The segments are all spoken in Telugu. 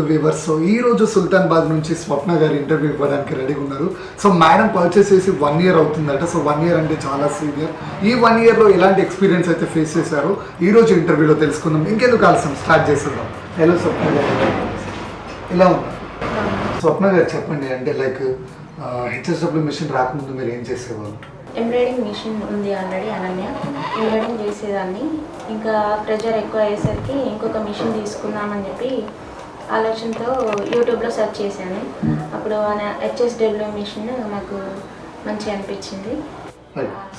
డబ్ల్యూ వీవర్స్ సో ఈ రోజు సుల్తాన్బాద్ నుంచి స్వప్న గారు ఇంటర్వ్యూ ఇవ్వడానికి రెడీగా ఉన్నారు. సో మేడం పర్చేస్ చేసి వన్ ఇయర్ అవుతుందట. సో వన్ ఇయర్ అంటే చాలా సీనియర్ ఈ వన్ ఇయర్లో ఎలాంటి ఎక్స్పీరియన్స్ అయితే ఫేస్ చేశారో? ఈ రోజు ఇంటర్వ్యూలో తెలుసుకుందాం. ఇంకెందుకు ఆలస్యం? స్టార్ట్ చేసేద్దాం. హలో స్వప్న గారు. ఎలా ఉంది స్వప్న గారు చెప్పండి. అంటే లైక్ హెచ్ఎస్డబ్ల్యూ మిషన్ రాకముందు మీరు ఏం చేసేవాళ్ళు? ఎంబ్రాయిడింగ్ మిషన్ ఉంది ఆల్రెడీ అనన్య. ఎంబ్రాయిడింగ్ చేసేదాన్ని. ఇంకా ప్రెషర్ ఎక్కువ అయ్యేసరికి ఇంకొక మిషన్ తీసుకుందామని చెప్పి ఆలోచనతో యూట్యూబ్లో సెర్చ్ చేశాను. అప్పుడు హెచ్ఎస్డబ్ల్యూ మిషన్ నాకు మంచిగా అనిపించింది.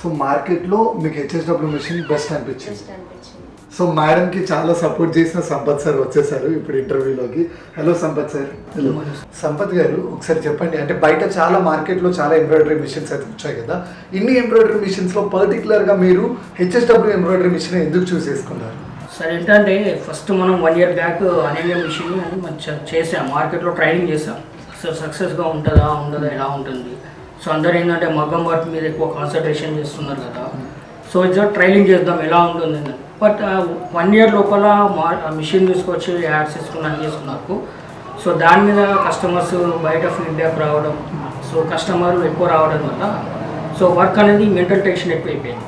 సో మార్కెట్లో మీకు హెచ్ఎస్డబ్ల్యూ మిషన్ బెస్ట్ అనిపించింది. బెస్ట్ అనిపించింది. సో మేడంకి చాలా సపోర్ట్ చేసిన సంపత్ సార్ వచ్చేసారు ఇప్పుడు ఇంటర్వ్యూలోకి. Hello Sampath sir. Hello Sampath గారు ఒకసారి చెప్పండి. అంటే బయట చాలా మార్కెట్లో చాలా ఎంబ్రాయిడరీ మిషన్స్ అయితే వచ్చాయి కదా. ఇన్ని ఎంబ్రాయిడరీ మిషన్స్లో పర్టికులర్గా మీరు హెచ్ఎస్డబ్ల్యూ ఎంబ్రాయిడరీ మిషన్ ఎందుకు చూస్ చేసుకున్నారు? సరే ఏంటంటే ఫస్ట్ మనం వన్ ఇయర్ బ్యాక్ అనేమియా మిషన్ అని మంచిగా చేసాం మార్కెట్లో ట్రైనింగ్ చేసాం సో సక్సెస్గా ఉంటుందా ఉండదా ఎలా ఉంటుంది? సో అందరు ఏంటంటే మగ్గం వర్క్ మీద ఎక్కువ కాన్సన్ట్రేషన్ చేస్తున్నారు కదా. సో ఇది ట్రైనింగ్ చేద్దాం ఎలా ఉంటుంది అని. బట్ వన్ ఇయర్ లోపల మా మిషన్ తీసుకొచ్చి యాడ్స్ తీసుకున్నాను చేసుకున్నారు సో దాని మీద కస్టమర్స్ బయట ఫీడ్బ్యాక్ రావడం సో కస్టమర్ ఎక్కువ రావడం వల్ల సో వర్క్ అనేది మెంటల్ టెన్షన్ ఎక్కువ అయిపోయింది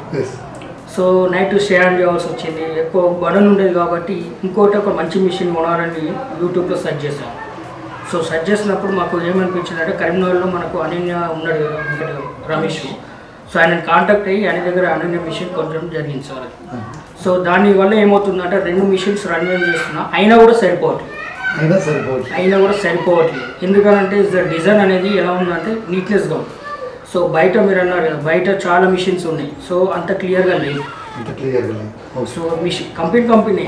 సో నైట్ షేర్ చేయాల్సి వచ్చింది. ఎక్కువ బడన్ ఉండేది కాబట్టి ఇంకోటి ఒక మంచి మిషన్ కొనాలని యూట్యూబ్లో సెర్చ్ చేశాం సో సెర్చ్ చేసినప్పుడు మాకు ఏమనిపించింది అంటే కరీంనగర్లో మనకు అనన్య ఉన్నాడు కదా, రమేష్. సో ఆయన కాంటాక్ట్ అయ్యి ఆయన దగ్గర అనన్య మిషన్ కొనడం జరిగింది సార్. సో దానివల్ల ఏమవుతుందంటే రెండు మిషన్స్ రన్ చేస్తున్నా అయినా కూడా సరిపోవట్లేదు. అయినా సరిపోతుంది అయినా కూడా సరిపోవట్లేదు. ఎందుకంటే డిజైన్ అనేది ఎలా ఉందంటే నీట్నెస్గా ఉంది. సో బయట మీరు అన్నారు కదా బయట చాలా మిషన్స్ ఉన్నాయి. సో అంత క్లియర్గా లేదు. అంత క్లియర్గా లేదు. So machine company company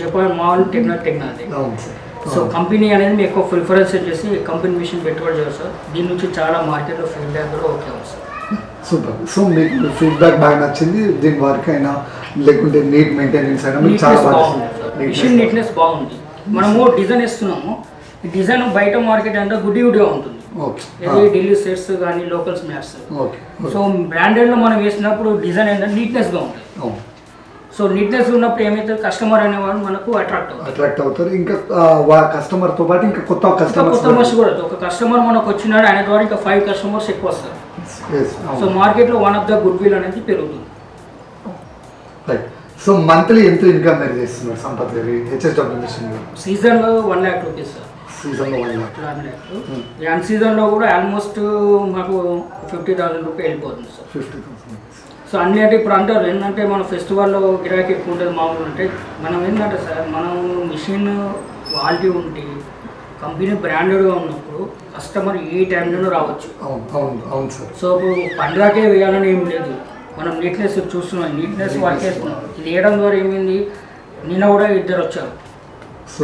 Japan mall టెక్నా టెక్నాలజీ అవును సార్. సో కంపెనీ అనేది మీకు ఎక్కువ ప్రిఫరెన్స్ చేసి కంపెనీ మిషన్ పెట్టుబడి చేస్తారు సార్. దీని నుంచి చాలా మార్కెట్లో ఫీడ్బ్యాక్ కూడా ఓకే సార్. సూపర్ సో మీకు ఫీడ్బ్యాక్ బాగా నచ్చింది. దీని వర్క్ అయినా లేకుంటే నీట్ మెయింటెనెన్స్ అయినా మీకు చాలా బాగా మిషన్ నీట్నెస్ బాగుంది. మనము డిజైన్ ఇస్తున్నాము డిజైన్ బయట మార్కెట్ అంటే గుడ్డి గుడ్డిగా ఉంటుంది. ఓకే ఇది ఢిల్లీ సెట్స్ కానీ లోకల్స్ మ్యాట్స్ ఓకే సో బ్రాండెడ్లో మనం వేసినప్పుడు డిజైన్ ఏంటంటే నీట్నెస్గా ఉంటుంది. సో నీట్నెస్ ఉన్నప్పుడు ఏమైతే కస్టమర్ అనేవాడు మనకు అట్రాక్ట్ అవుతుంది అట్రాక్ట్ అవుతారు. ఇంకా కస్టమర్తో పాటు ఇంకా కొత్త కస్టమర్స్ కూడా. ఒక కస్టమర్ మనకు వచ్చినాడు ఆయన ద్వారా ఇంకా ఫైవ్ కస్టమర్స్ ఎక్కువ వస్తారు. సో మార్కెట్లో one of the goodwill అనేది పెరుగుతుంది. సో మంత్లీ ఎంత ఇన్కమ్ మీరు చేస్తున్నారు సంపత్ గారి? హెచ్ఎస్డబ్ల్యూ మిషన్ సీజన్లో వన్ ల్యాక్ రూపీస్ సార్ సీజన్లో వన్ లాక్ వన్ ల్యాక్ అన్ సీజన్లో కూడా ఆల్మోస్ట్ మాకు ఫిఫ్టీ థౌసండ్ రూపీ వెళ్ళిపోతుంది సార్. Fifty thousand. సో అన్ని అంటే ఇప్పుడు అంటారు ఏంటంటే మన ఫెస్టివల్లో గిరాకీ ఎక్కువ ఉంటుంది మామూలు అంటే. మనం ఏంటంటే సార్ మనం మిషన్ క్వాలిటీ ఉంటే కంపెనీ బ్రాండెడ్గా ఉన్నప్పుడు కస్టమర్ ఏ టైంలోనూ రావచ్చు. అవును అవును సార్. సో ఇప్పుడు పండుగకే వేయాలని ఏం లేదు. మనం నీట్నెస్ చూస్తున్నాం నీట్నెస్ వర్క్ చేస్తున్నాం. ఇది వేయడం ద్వారా ఏమైంది? నిన్న కూడా ఇద్దరు వచ్చారు.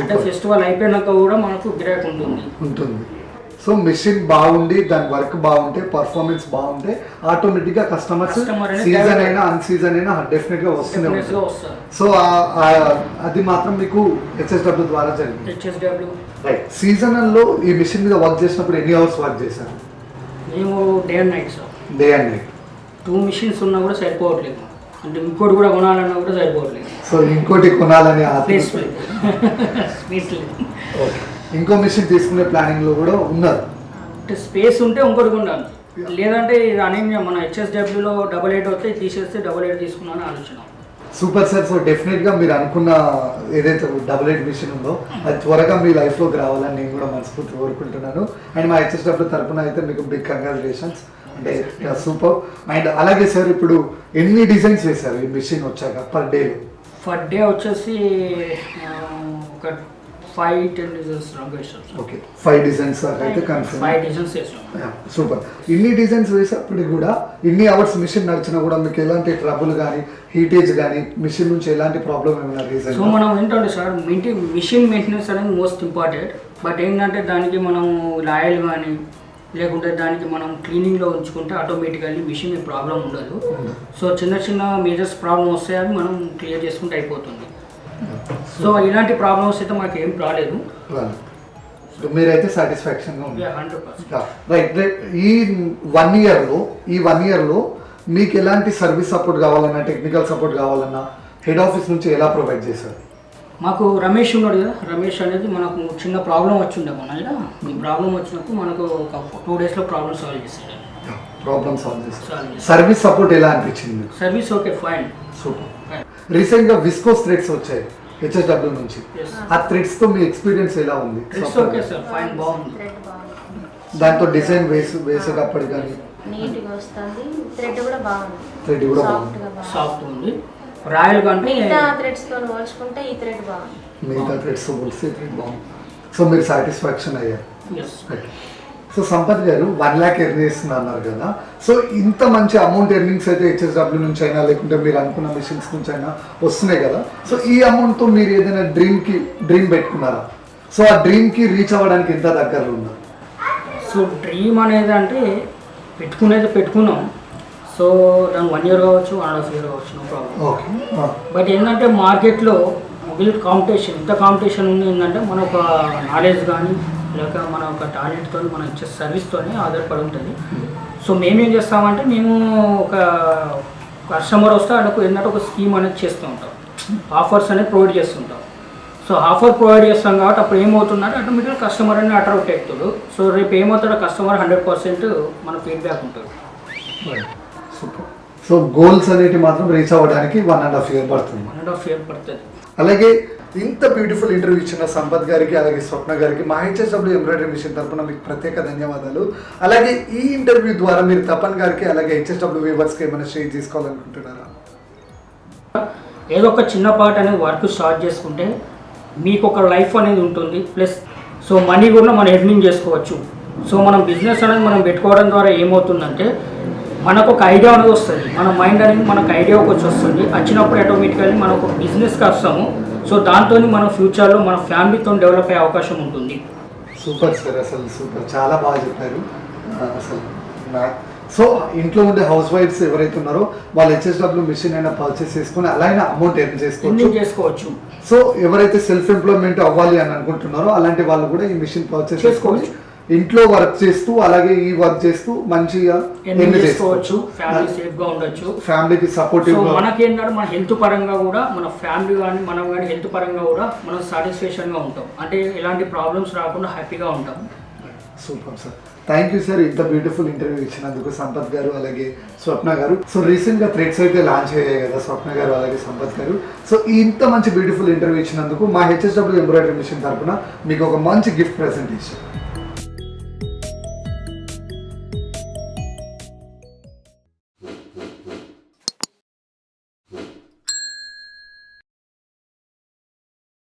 అంటే ఫెస్టివల్ అయిపోయినాక కూడా మనకు గిరాక్ ఉంటుంది. ఉంటుంది. సో మిషన్ బాగుండి దాని వర్క్ బాగుంటే పర్ఫార్మెన్స్ బాగుంటే ఆటోమేటిక్గా కస్టమర్స్ సీజన్ అయినా అన్ సీజన్ అయినా డెఫినెట్గా వస్తూనే సో అది మాత్రం మీకు హెచ్ఎస్డబ్ల్యూ ద్వారా జరిగింది. రైట్ సీజనల్లో ఈ మిషన్ మీద వర్క్ చేసినప్పుడు ఎన్ని అవర్స్ వర్క్ చేశారు? మేము day and night sir day and night two machines ఉన్నా కూడా సరిపోవట్లేదు. అంటే ఇంకోటి కూడా కొనాలన్నా కూడా సరిపోవట్లేదు. సో ఇంకోటి కొనాలని స్పేస్ ఆత్మ లేదు స్పేస్ లేదు ఓకే. ఇంకో మిషన్ తీసుకునే ప్లానింగ్లో కూడా ఉన్నారు. అంటే స్పేస్ ఉంటే ఇంకోటి కొనాలి లేదంటే ఇది అనేమియా మన హెచ్ఎస్డబ్ల్యూలో డబల్ ఎయిట్ వస్తే తీసేస్తే డబల్ ఎయిట్ తీసుకున్నాను ఆలోచన. సూపర్ సార్ సో డెఫినెట్గా మీరు అనుకున్న ఏదైతే డబుల్ ఎయిట్ మిషన్ ఉందో అది త్వరగా మీ లైఫ్లోకి రావాలని నేను కూడా మనస్ఫూర్తి కోరుకుంటున్నాను. అండ్ మా హెచ్ఎస్డబ్ల్యూ తరపున అయితే మీకు బిగ్ కంగ్రాచులేషన్స్ అంటే సూపర్. అండ్ అలాగే సార్ ఇప్పుడు ఎన్ని డిజైన్స్ వేశారు ఈ మిషన్ వచ్చాక పర్ డేలో ఫర్ డే వచ్చేసి ఒక five ten designs okay. Five designs అయితే కన్ఫర్మ్ ఫైవ్ డిజైన్స్ వేసాం సూపర్. ఇన్ని డిజైన్స్ వేసేప్పటికి కూడా ఇన్ని అవర్స్ మిషన్ నడిచినా కూడా మీకు ఎలాంటి ట్రబుల్ కానీ హీటేజ్ కానీ మిషన్ నుంచి ఎలాంటి ప్రాబ్లం ఏమైనా రీజన్ సో మనం ఏంటంటే సార్ మిషన్ మెయింటెనెన్స్ అనేది మోస్ట్ ఇంపార్టెంట్ బట్ ఏంటంటే దానికి మనం ఆయిల్ కానీ లేకుంటే దానికి మనం క్లీనింగ్లో ఉంచుకుంటే ఆటోమేటికల్లీ మిషన్ ప్రాబ్లం ఉండదు. సో చిన్న చిన్న మేజర్స్ ప్రాబ్లం వస్తే అవి మనం క్లియర్ చేసుకుంటే అయిపోతుంది. సో ఇలాంటి ప్రాబ్లమ్స్ అయితే మాకు ఏం రాలేదు. మీరైతే సాటిస్ఫాక్షన్గా ఉంది రైట్ ఈ వన్ ఇయర్లో ఈ వన్ ఇయర్లో మీకు ఎలాంటి సర్వీస్ సపోర్ట్ కావాలన్నా టెక్నికల్ సపోర్ట్ కావాలన్నా హెడ్ ఆఫీస్ నుంచి ఎలా ప్రొవైడ్ చేశారు? మాకు రమేష్ ఉన్నాడు కదా రమేష్ అనేది మనకు చిన్న ప్రాబ్లం వచ్చిండే మన ఈ ప్రాబ్లం వచ్చినప్పుడు మనకు ఒక టూ డేస్లో ప్రాబ్లం సాల్వ్ చేసాడు ప్రాబ్లమ్ సాల్వ్ చేసాడు సర్వీస్ సపోర్ట్ ఎలా అనిపించింది సర్వీస్ ఓకే ఫైన్ సూపర్ రీసెంట్గా విస్కోస్ థ్రెడ్స్ వచ్చాయి హెచ్ఎస్డబ్ల్యూ నుంచి. ఆ థ్రెడ్స్తో మీ ఎక్స్పీరియన్స్ ఎలా ఉంది? ఓకే సార్ ఫైన్ బాగుంది దాంతో డిజైన్ వేసి వేసేటప్పుడు కానీ. నీట్గా వస్తుంది. థ్రెడ్ కూడా బాగుంది. థ్రెడ్ కూడా బాగుంది. సాఫ్ట్ ఉంది. రాయల్ కంటే మిగతా థ్రెడ్స్తో పోల్చుకుంటే ఈ థ్రెడ్ బాగుంది. మిగతా థ్రెడ్స్ పోలిస్తే థ్రెడ్ బాగుంది. సో మీరు సాటిస్ఫాక్షన్ అయ్యారు. సో సంపత్ గారు వన్ ల్యాక్ ఎర్న్ చేస్తున్నా అన్నారు కదా. సో ఇంత మంచి అమౌంట్ ఎర్నింగ్స్ అయితే హెచ్ఎస్డబ్ల్యూ నుంచి అయినా లేకుంటే మీరు అనుకున్న మిషన్స్ నుంచి అయినా వస్తున్నాయి కదా. సో ఈ అమౌంట్తో మీరు ఏదైనా డ్రీమ్కి డ్రీమ్ పెట్టుకున్నారా? సో ఆ డ్రీమ్కి రీచ్ అవ్వడానికి ఎంత దగ్గరలో ఉన్నారు? సో డ్రీమ్ అనేది అంటే పెట్టుకునేది పెట్టుకున్నాం. సో దాని వన్ ఇయర్ కావచ్చు వన్ అండ్ హాఫ్ ఇయర్ కావచ్చు నో ప్రాబ్లం ఓకే బట్ ఏంటంటే మార్కెట్లో మొబైల్ కాంపిటీషన్ ఎంత కాంపిటీషన్ ఉంది ఏంటంటే మన ఒక నాలెడ్జ్ కానీ లేక మన ఒక టాలెంట్తో మనం ఇచ్చే సర్వీస్తోనే ఆధారపడి ఉంటుంది. సో మేమేం చేస్తామంటే మేము ఒక కస్టమర్ వస్తే వాళ్ళకు ఏంటంటే ఒక స్కీమ్ అనేది చేస్తూ ఉంటాం. ఆఫర్స్ అనేది ప్రొవైడ్ చేస్తుంటాం సో ఆఫర్ ప్రొవైడ్ చేస్తాం కాబట్టి అప్పుడు ఏమవుతుందంటే ఆటోమేటిక్గా కస్టమర్ అనేది అట్రాక్ట్ అవుతాడు. సో రేపు ఏమవుతాడో కస్టమర్ హండ్రెడ్ పర్సెంట్ మన ఫీడ్బ్యాక్ ఉంటుంది. సూపర్. సో గోల్స్ అనేవి మాత్రం రీచ్ అవ్వడానికి వన్ అండ్ హాఫ్ ఇయర్ పడుతుంది. వన్ అండ్ హాఫ్ ఇయర్ పడుతుంది. అలాగే ఇంత బ్యూటిఫుల్ ఇంటర్వ్యూ ఇచ్చిన సంపత్ గారికి అలాగే స్వప్న గారికి మా హెచ్ఎస్డబ్ల్యూ ఎంబ్రాయిడరీ మిషన్ తరపున మీకు ప్రత్యేక ధన్యవాదాలు. అలాగే ఈ ఇంటర్వ్యూ ద్వారా మీరు తపన్ గారికి అలాగే హెచ్ఎస్డబ్ల్యూ వ్యూవర్స్కి ఏమైనా షేర్ చేసుకోవాలనుకుంటున్నారా? ఏదో ఒక చిన్న పార్ట్ అనేది వర్క్ స్టార్ట్ చేసుకుంటే మీకు ఒక లైఫ్ అనేది ఉంటుంది. ప్లస్ సో మనీ కూడా మనం ఎర్నింగ్ చేసుకోవచ్చు. సో మనం బిజినెస్ అనేది మనం పెట్టుకోవడం ద్వారా ఏమవుతుందంటే మనకు ఒక ఐడియా అనేది వస్తుంది. మన మైండ్ అనేది మనకు ఐడియా ఒకటి వస్తుంది. వచ్చినప్పుడు ఆటోమేటికల్లీ మనం ఒక బిజినెస్కి వస్తాము. సో దాంతో మన ఫ్యూచర్లో మన ఫ్యామిలీతో డెవలప్ అయ్యే అవకాశం ఉంటుంది. సూపర్ సార్ అసలు సూపర్. చాలా బాగా చెప్పారు. అసలు సో ఇంట్లో ఉండే హౌస్ వైఫ్స్ ఎవరైతే ఉన్నారో వాళ్ళు హెచ్ఎస్డబ్ల్యూ మిషన్ అయినా పర్చేస్ చేసుకుని అలాగే అమౌంట్ ఎర్న్ చేసుకోవచ్చు. చేసుకోవచ్చు. సో ఎవరైతే సెల్ఫ్ ఎంప్లాయ్మెంట్ అవ్వాలి అని అనుకుంటున్నారో అలాంటి వాళ్ళు కూడా ఈ మిషన్ పర్చేస్ చేసుకొని చేసుకోవచ్చు. ఇంట్లో వర్క్ చేస్తూ అలాగే ఈ వర్క్ చేస్తూ మంచిగా earn చేసుకోవచ్చు ఫ్యామిలీ సేఫ్గా ఉండొచ్చు. ఫ్యామిలీకి సపోర్టివ్ మనకేంటంటే మన హెల్త్ పరంగా కూడా మన ఫ్యామిలీ కానీ మనం కానీ హెల్త్ పరంగా కూడా మనం సాటిస్ఫాక్షన్గా ఉంటాం. అంటే ఎలాంటి ప్రాబ్లమ్స్ రాకుండా హ్యాపీగా ఉంటాం. Super sir thank you sir ఇంత బ్యూటిఫుల్ ఇంటర్వ్యూ ఇచ్చినందుకు సంపత్ గారు అలాగే స్వప్న గారు. సో రీసెంట్గా థ్రెడ్స్ అయితే లాంచ్ అయ్యాయి కదా స్వప్న గారు అలాగే సంపత్ గారు. సో ఇంత మంచి బ్యూటిఫుల్ ఇంటర్వ్యూ ఇచ్చినందుకు మా హెచ్ఎస్డబ్ల్యూ ఎంబ్రాయిడరీ మిషన్ తరపున మీకు ఒక మంచి గిఫ్ట్ ప్రెజెంట్ ఇచ్చారు